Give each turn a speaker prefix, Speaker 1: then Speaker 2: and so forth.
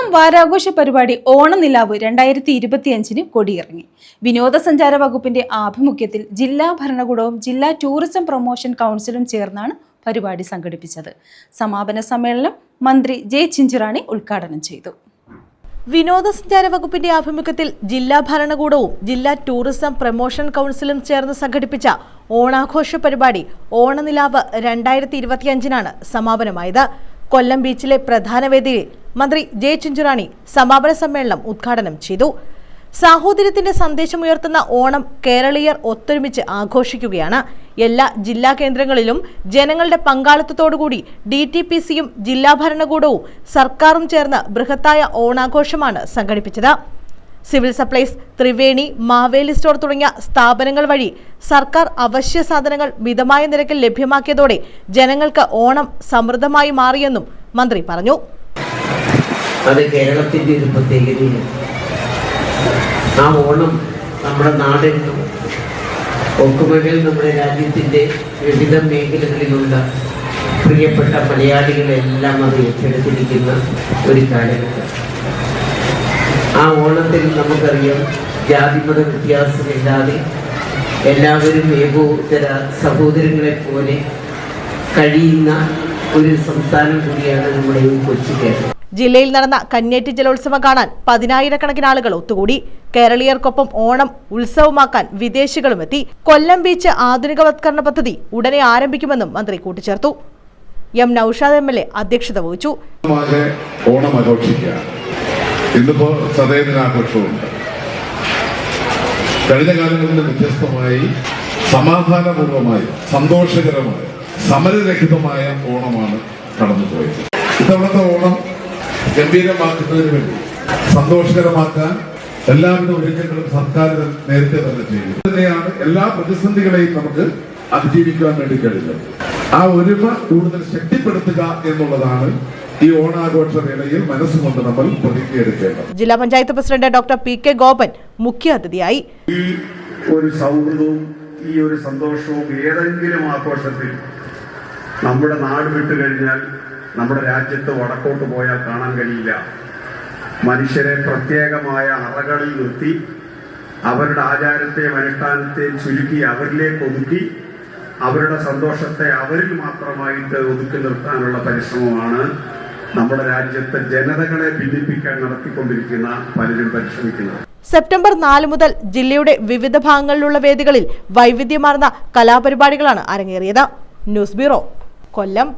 Speaker 1: ഓണം വാരാഘോഷ പരിപാടി ഓണനിലാവ് രണ്ടായിരത്തി ഇരുപത്തിയഞ്ചിന് കൊടിയിറങ്ങി. വിനോദസഞ്ചാര വകുപ്പിന്റെ ആഭിമുഖ്യത്തിൽ ജില്ലാ ഭരണകൂടവും ജില്ലാ ടൂറിസം പ്രൊമോഷൻ കൗൺസിലും ചേർന്നാണ് പരിപാടി സംഘടിപ്പിച്ചത്. സമാപന സമ്മേളനം മന്ത്രി ജെ ചിഞ്ചിറാണി ഉദ്ഘാടനം ചെയ്തു.
Speaker 2: വിനോദസഞ്ചാര വകുപ്പിന്റെ ആഭിമുഖ്യത്തിൽ ജില്ലാ ഭരണകൂടവും ജില്ലാ ടൂറിസം പ്രൊമോഷൻ കൗൺസിലും ചേർന്ന് സംഘടിപ്പിച്ച ഓണാഘോഷ പരിപാടി ഓണനിലാവ് രണ്ടായിരത്തി ഇരുപത്തിയഞ്ചിനാണ് സമാപനമായത്. കൊല്ലം ബീച്ചിലെ പ്രധാന വേദിയിൽ മന്ത്രി ജെ ചിഞ്ചുറാണി സമാപന സമ്മേളനം ഉദ്ഘാടനം ചെയ്തു. സാഹോദര്യത്തിന്റെ സന്ദേശമുയർത്തുന്ന ഓണം കേരളീയർ ഒത്തൊരുമിച്ച് ആഘോഷിക്കുകയാണ്. എല്ലാ ജില്ലാ കേന്ദ്രങ്ങളിലും ജനങ്ങളുടെ പങ്കാളിത്തത്തോടുകൂടി ഡി ടി പി സിയും ജില്ലാ ഭരണകൂടവും സർക്കാരും ചേർന്ന് ബൃഹത്തായ ഓണാഘോഷമാണ് സംഘടിപ്പിച്ചത്. Civil supplies Triveni Maveli store തുടങ്ങിയ സ്ഥാപനങ്ങൾ വഴി സർക്കാർ അവശ്യ സാധനങ്ങൾ മിതമായ നിരക്കിൽ ലഭ്യമാക്കിയതോടെ ജനങ്ങൾക്ക് ഓണം സമൃദ്ധമായി മാറിയെന്നും മന്ത്രി പറഞ്ഞു.
Speaker 3: അത് കേരളത്തിന്റെ ഒരു പ്രത്യേകതയാണ്. ആ ഓണം നമ്മുടെ നാടെന്നും ഒക്കുമകൾ നമ്മുടെ രാജ്യത്തിന്റെ വിവിധ മേഖലകളിലുള്ള പ്രിയപ്പെട്ട മലയാളികളെല്ലാം അത് ഏറ്റെടുത്തിരിക്കുന്ന ഒരു കാലഘട്ടം. ആ ഓണത്തിൽ നമുക്കറിയാം ജാതിമത വ്യത്യാസമില്ലാതെ എല്ലാവരും ഏകോത്തര സഹോദരങ്ങളെ പോലെ കഴിയുന്ന ഒരു സംസ്ഥാനം കൂടിയാണ് നമ്മുടെ ഈ കൊച്ചു കേരളം.
Speaker 2: ജില്ലയിൽ നടന്ന കന്യേറ്റി ജലോത്സവം കാണാൻ പതിനായിരക്കണക്കിന് ആളുകൾ ഒത്തുകൂടി. കേരളീയർക്കൊപ്പം ഓണം ഉത്സവമാക്കാൻ വിദേശികളും എത്തി. കൊല്ലം ബീച്ച് ആധുനികവത്കരണ പദ്ധതി ഉടനെ ആരംഭിക്കുമെന്നും മന്ത്രി കൂട്ടിച്ചേർത്തു. M Naushad M L A അധ്യക്ഷത വഹിച്ചു.
Speaker 4: ഓണം ആഘോഷിക്കുകയാണ് ഇന്നിപ്പോ ചതയദിനാഘോഷമുണ്ട് കഴിഞ്ഞ കാലങ്ങളിൽ വ്യത്യസ്തമായി സമാധാനപൂർവമായി സന്തോഷകരമായ സമരരഹിതമായ ഓണമാണ് കടന്നുപോയത്. ഇത്തവണത്തെ ഓണം ഗംഭീരമാക്കുന്നതിന് വേണ്ടി സന്തോഷകരമാക്കാൻ എല്ലാവിധ ഒരുക്കങ്ങളും സർക്കാർ നേരത്തെ തന്നെ ചെയ്തു. തന്നെയാണ് എല്ലാ പ്രതിസന്ധികളെയും നമുക്ക് അതിജീവിക്കാൻ വേണ്ടി കഴിഞ്ഞത്. ആ ഒരുമ കൂടുതൽ ശക്തിപ്പെടുത്തുക എന്നുള്ളതാണ് ഈ ഓണാഘോഷ വേളയിൽ മനസ്സുകൊണ്ട് നമ്മൾ പ്രതിജ്ഞയെടുക്കേണ്ടത്.
Speaker 2: ജില്ലാ panchayat president doctor P K Gopan മുഖ്യ അതിഥിയായി
Speaker 5: ഈ ഒരു സൗഹൃദവും ഈ ഒരു സന്തോഷവും ഏതെങ്കിലും ആഘോഷത്തിൽ നമ്മുടെ നാട് വിട്ടു കഴിഞ്ഞാൽ നമ്മുടെ രാജ്യത്ത് വടക്കോട്ട് പോയാൽ കാണാൻ കഴിയില്ല. മനുഷ്യരെ പ്രത്യേകമായ അറകളിൽ നിർത്തി അവരുടെ ആചാരത്തെയും അനുഷ്ഠാനത്തെയും ചുരുക്കി അവരിലേക്ക് ഒതുക്കി അവരുടെ സന്തോഷത്തെ അവരിൽ മാത്രമായിട്ട് ഒതുക്കി നിർത്താനുള്ള പരിശ്രമമാണ് നമ്മുടെ രാജ്യത്തെ ജനതകളെ ഭിന്നിപ്പിക്കാൻ നടത്തിക്കൊണ്ടിരിക്കുന്ന പലരും പരിശ്രമിക്കുന്നത്.
Speaker 2: സെപ്റ്റംബർ നാല് മുതൽ ജില്ലയുടെ വിവിധ ഭാഗങ്ങളിലുള്ള വേദികളിൽ വൈവിധ്യമാർന്ന കലാപരിപാടികളാണ് അരങ്ങേറിയത്. News bureau Kollam.